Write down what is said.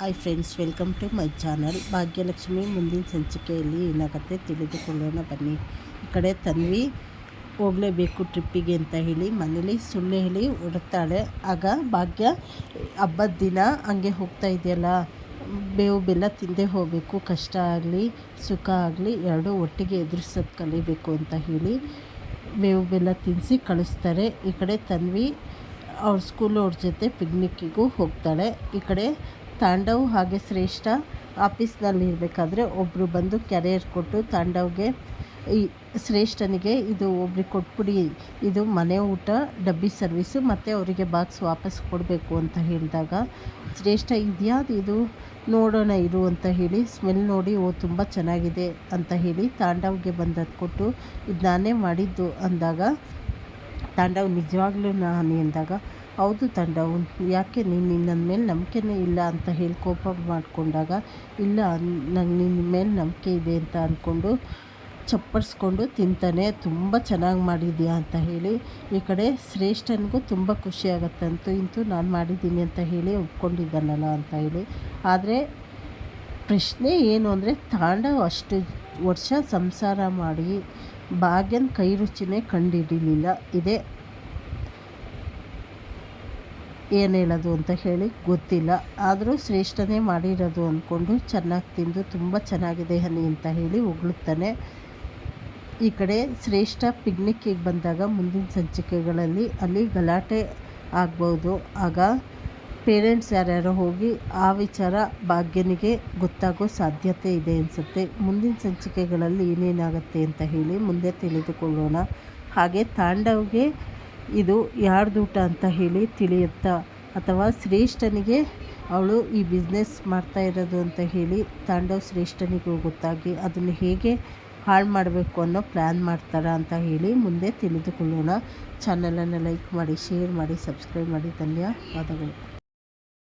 Hi friends welcome to my channel Bhagyalakshmi ಮುಂದಿನ ಸಂಚಿಕೆಯಲ್ಲಿ ಏನಾಗುತ್ತೆ ತಿಳಿದುಕೊಳ್ಳೋಣ ಬನ್ನಿ. ಈ ಕಡೆ ತನ್ವಿ ಹೋಗಲೇಬೇಕು ಟ್ರಿಪ್ಪಿಗೆ ಅಂತ ಹೇಳಿ. ಮನೇಲಿ ಸುಳ್ಳು ಹೇಳಿ ಹೊರಡ್ತಾಳೆ. ಆಗ ಭಾಗ್ಯ, ಹಬ್ಬದ ದಿನ ಹಂಗೆ ಹೋಗ್ತಾ ಇದೆಯಲ್ಲ, ಬೇವು ಬೆಲ್ಲ ತಿಂದೇ ಹೋಗಬೇಕು. ಕಷ್ಟ ಆಗಲಿ, ಸುಖ ಆಗಲಿ, ಎರಡೂ ಒಟ್ಟಿಗೆ ಎದುರಿಸೋದು ಕಲಿಬೇಕು ಅಂತ ಹೇಳಿ ಬೇವು ಬೆಲ್ಲ ತಿನ್ನಿಸಿ ಕಳಿಸ್ತಾರೆ. ಈ ಕಡೆ ತನ್ವಿ ಅವ್ರ ಸ್ಕೂಲ್ ಅವ್ರ ಜೊತೆ ಪಿಕ್ನಿಕ್ಕಿಗೂ ಹೋಗ್ತಾಳೆ. ಈ ಕಡೆ ತಾಂಡವ್ ಹಾಗೆ ಶ್ರೇಷ್ಠ ಆಫೀಸ್ನಲ್ಲಿ ಇರಬೇಕಾದ್ರೆ ಒಬ್ಬರು ಬಂದು ಕೆರಿಯರ್ ಕೊಟ್ಟು ತಾಂಡವ್ಗೆ ಈ ಶ್ರೇಷ್ಠನಿಗೆ ಇದು ಒಬ್ರಿಗೆ ಕೊಟ್ಬಿಡಿ, ಇದು ಮನೆ ಊಟ, ಡಬ್ಬಿ ಸರ್ವಿಸು ಮತ್ತು ಅವರಿಗೆ ಬಾಕ್ಸ್ ವಾಪಸ್ ಕೊಡಬೇಕು ಅಂತ ಹೇಳಿದಾಗ, ಶ್ರೇಷ್ಠ ಇದ್ಯಾದು ಇದು ನೋಡೋಣ ಇರು ಅಂತ ಹೇಳಿ, ಸ್ಮೆಲ್ ನೋಡಿ, ಓ ತುಂಬ ಚೆನ್ನಾಗಿದೆ ಅಂತ ಹೇಳಿ ತಾಂಡವ್ಗೆ ಬಂದದ್ದು ಕೊಟ್ಟು, ಇದು ನಾನೇ ಮಾಡಿದ್ದು ಅಂದಾಗ, ತಾಂಡವ್ ನಿಜವಾಗ್ಲೂ ನಾನು ಎಂದಾಗ ಹೌದು ತಂಡವು. ಯಾಕೆ ನೀನು ನನ್ನ ಮೇಲೆ ನಂಬಿಕೆನೇ ಇಲ್ಲ ಅಂತ ಹೇಳಿ ಕೋಪ ಮಾಡಿಕೊಂಡಾಗ, ಇಲ್ಲ, ನಂಗೆ ನಿನ್ನ ಮೇಲೆ ನಂಬಿಕೆ ಇದೆ ಅಂತ ಅಂದ್ಕೊಂಡು ಚಪ್ಪರಿಸ್ಕೊಂಡು ತಿಂತಾನೆ, ತುಂಬ ಚೆನ್ನಾಗಿ ಮಾಡಿದ್ಯಾ ಅಂತ ಹೇಳಿ. ಈ ಕಡೆ ಶ್ರೇಷ್ಠನಿಗೂ ತುಂಬ ಖುಷಿ ಆಗುತ್ತಂತೂ ಇಂತೂ ನಾನು ಮಾಡಿದ್ದೀನಿ ಅಂತ ಹೇಳಿ ಒಪ್ಕೊಂಡಿದ್ದಾನಲ್ಲ ಅಂತ ಹೇಳಿ. ಆದರೆ ಪ್ರಶ್ನೆ ಏನು ಅಂದರೆ, ತಾಂಡವ್ ಅಷ್ಟು ವರ್ಷ ಸಂಸಾರ ಮಾಡಿ ಭಾಗ್ಯನ ಕೈ ರುಚಿನೇ ಕಂಡುಹಿಡಿಲಿಲ್ಲ ಇದೇ ಏನು ಹೇಳೋದು ಅಂತ ಹೇಳಿ ಗೊತ್ತಿಲ್ಲ. ಆದರೂ ಶ್ರೇಷ್ಠನೇ ಮಾಡಿರೋದು ಅಂದ್ಕೊಂಡು ಚೆನ್ನಾಗಿ ತಿಂದು ತುಂಬ ಚೆನ್ನಾಗಿದೆ ಹನಿ ಅಂತ ಹೇಳಿ ಹೊಗಳುತ್ತಾನೆ ಈ ಕಡೆ ಶ್ರೇಷ್ಠ ಪಿಕ್ನಿಕ್ಕಿಗೆ ಬಂದಾಗ ಮುಂದಿನ ಸಂಚಿಕೆಗಳಲ್ಲಿ ಅಲ್ಲಿ ಗಲಾಟೆ ಆಗ್ಬೋದು. ಆಗ ಪೇರೆಂಟ್ಸ್ ಯಾರ್ಯಾರೋ ಹೋಗಿ ಆ ವಿಚಾರ ಭಾಗ್ಯನಿಗೆ ಗೊತ್ತಾಗೋ ಸಾಧ್ಯತೆ ಇದೆ ಅನಿಸುತ್ತೆ. ಮುಂದಿನ ಸಂಚಿಕೆಗಳಲ್ಲಿ ಏನೇನಾಗುತ್ತೆ ಅಂತ ಹೇಳಿ ಮುಂದೆ ತಿಳಿದುಕೊಳ್ಳೋಣ. ಹಾಗೆ ತಾಂಡವ್ಗೆ ಇದು ಯಾರ್ದೂಟ ಅಂತ ಹೇಳಿ ತಿಳಿಯುತ್ತಾ? ಅಥವಾ ಶ್ರೇಷ್ಠನಿಗೆ ಅವಳು ಈ ಬಿಸ್ನೆಸ್ ಮಾಡ್ತಾ ಇರೋದು ಅಂತ ಹೇಳಿ ತಾಂಡವ್ ಶ್ರೇಷ್ಠನಿಗೂ ಗೊತ್ತಾಗಿ ಅದನ್ನು ಹೇಗೆ ಹಾಳು ಮಾಡಬೇಕು ಅನ್ನೋ ಪ್ಲ್ಯಾನ್ ಮಾಡ್ತಾರ ಅಂತ ಹೇಳಿ ಮುಂದೆ ತಿಳಿದುಕೊಳ್ಳೋಣ. ಚಾನಲನ್ನು ಲೈಕ್ ಮಾಡಿ ಶೇರ್ ಮಾಡಿ ಸಬ್ಸ್ಕ್ರೈಬ್ ಮಾಡಿ. ಧನ್ಯವಾದಗಳು.